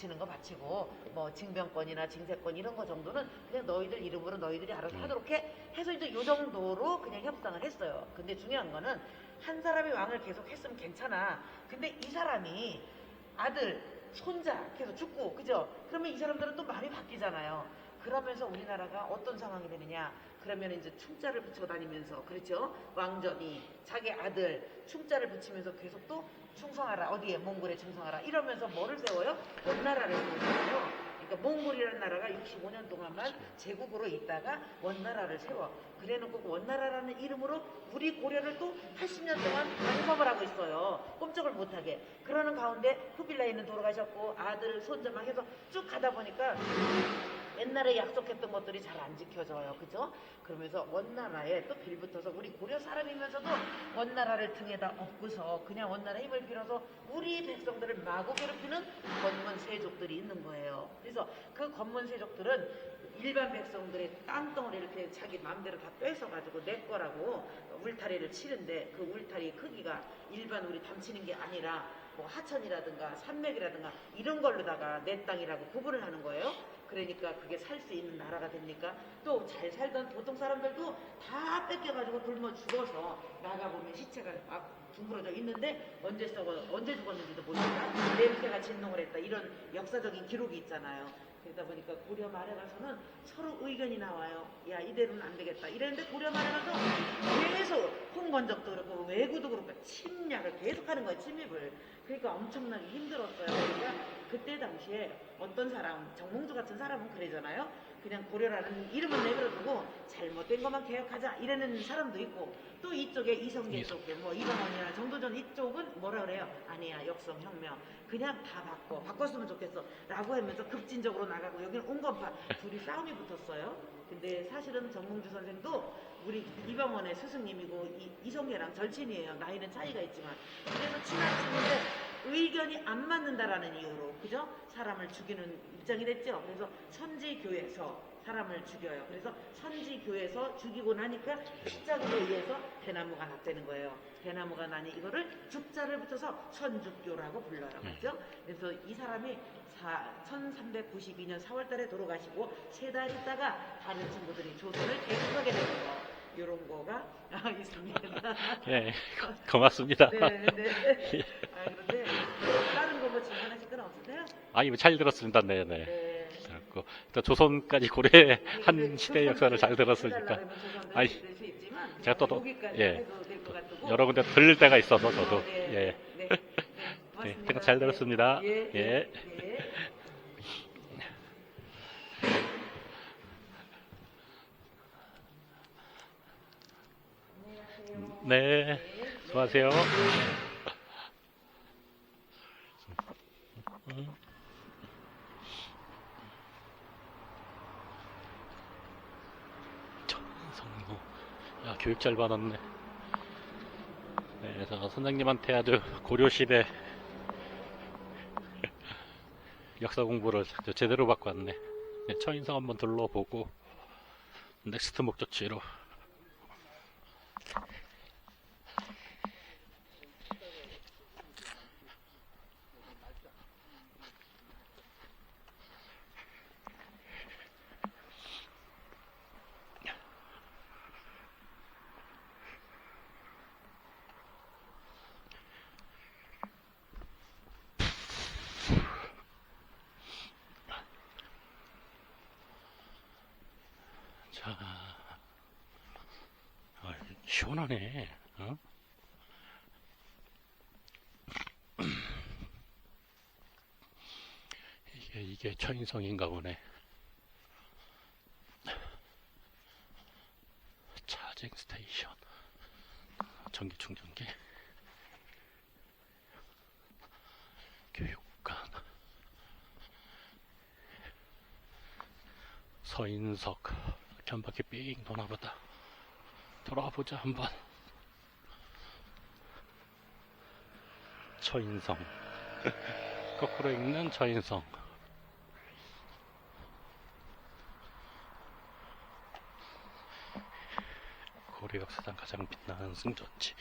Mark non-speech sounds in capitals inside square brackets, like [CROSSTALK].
바치는 거 바치고 뭐 징병권이나 징세권 이런 거 정도는 그냥 너희들 이름으로 너희들이 알아서 음. 하도록 해 해서 이제 요 정도로 그냥 협상을 했어요. 근데 중요한 거는 한 사람이 왕을 계속 했으면 괜찮아. 근데 이 사람이 아들, 손자 계속 죽고 그죠? 그러면 이 사람들은 또 말이 바뀌잖아요. 그러면서 우리나라가 어떤 상황이 되느냐? 그러면 이제 충자를 붙이고 다니면서 그렇죠? 왕전이 자기 아들 충자를 붙이면서 계속 또 충성하라 어디에 몽골에 충성하라 이러면서 뭐를 세워요? 원나라를 세우거든요. 그러니까 몽골이라는 나라가 65년 동안만 제국으로 있다가 원나라를 세워. 그래놓고 그 원나라라는 이름으로 우리 고려를 또 80년 동안 방법을 하고 있어요. 꼼짝을 못하게. 그러는 가운데 후빌라이는 돌아가셨고 아들 손자만 해서 쭉 가다 보니까 옛날에 약속했던 것들이 잘 안 지켜져요. 그죠? 그러면서 원나라에 또 빌붙어서 우리 고려 사람이면서도 원나라를 등에다 업고서 그냥 원나라 힘을 빌어서 우리 백성들을 마구 괴롭히는 권문 세족들이 있는 거예요. 그래서 그 권문 세족들은 일반 백성들의 땅덩어리 이렇게 자기 마음대로 다 뺏어가지고 내 거라고 울타리를 치는데 그 울타리 크기가 일반 우리 담치는 게 아니라 뭐 하천이라든가 산맥이라든가 이런 걸로다가 내 땅이라고 구분을 하는 거예요. 그러니까 그게 살 수 있는 나라가 됩니까? 또 잘 살던 보통 사람들도 다 뺏겨가지고 굶어 죽어서 나가보면 시체가 막 둥그러져 있는데 언제 썩어 언제 죽었는지도 모르니까 냄새가 진동을 했다 이런 역사적인 기록이 있잖아요. 그러다 보니까 고려 말에 가서는 서로 의견이 나와요. 야 이대로는 안 되겠다. 이랬는데 고려 말에 가서 계속 홍건적도 그렇고 외구도 그렇고 침략을 계속하는 거예요. 침입을. 그러니까 엄청나게 힘들었어요. 그러니까 그때 당시에 어떤 사람, 정몽주 같은 사람은 그러잖아요. 그냥 고려라는 이름을 내버려두고 잘못된 것만 개혁하자 이러는 사람도 있고 또 이쪽에 이성계 이성. 쪽에 뭐 이방원이나 정도전 이쪽은 뭐라 그래요? 아니야 역성혁명 그냥 다 바꿔 바꿨으면 좋겠어 라고 하면서 급진적으로 나가고 여기는 온건파 둘이 [LAUGHS] 싸움이 붙었어요. 근데 사실은 정몽주 선생도 우리 이방원의 스승님이고 이, 이성계랑 절친이에요. 나이는 차이가 있지만 그래서 친한 친구인데 의견이 안 맞는다라는 이유로 그죠? 사람을 죽이는 입장이 됐죠. 그래서 선지교에서 사람을 죽여요. 그래서 선지교에서 죽이고 나니까 십자가에 의해서 대나무가 났다는 거예요. 대나무가 나니 이거를 죽자를 붙여서 선죽교라고 불러요. 그죠? 그래서 이 사람이 사- 1392년 4월달에 돌아가시고 세 달 있다가 다른 친구들이 조선을 계속하게 되는 거. 이런 거가 [LAUGHS] 아, 있습니다. 예, 고맙습니다. 네, 네. [LAUGHS] 아, 그런데 다른 거뭐 질문하실 건 없으세요? 아, 이거 잘 들었습니다. 네, 네. 네. 그래갖고 또 조선까지 고려의 그 [LAUGHS] 한 시대 역사를 잘 들었으니까 아이, 제가 또 더- 예, 여러 군데 들릴 때가 있어서 저도 예, 네. 네, 제가 잘 들었습니다. 예. 예. 예. 예. 네, 수고하세요. 정성호. 야, 교육 잘 받았네. 네, 그래서 선생님한테 아주 고려시대 [LAUGHS] 역사 공부를 제대로 받고 왔네. 네, 처인성 한번 둘러보고 넥스트 목적지로 자, 아, 시원하네. 어? 이게 이게 처인성인가 보네. 차징 스테이션, 전기 충전기, 교육관, 서인석. 바퀴 삥 도나보다. 돌아와 보자 한번. 처인성. [LAUGHS] 거꾸로 읽는 처인성. 고려 역사상 가장 빛나는 승전지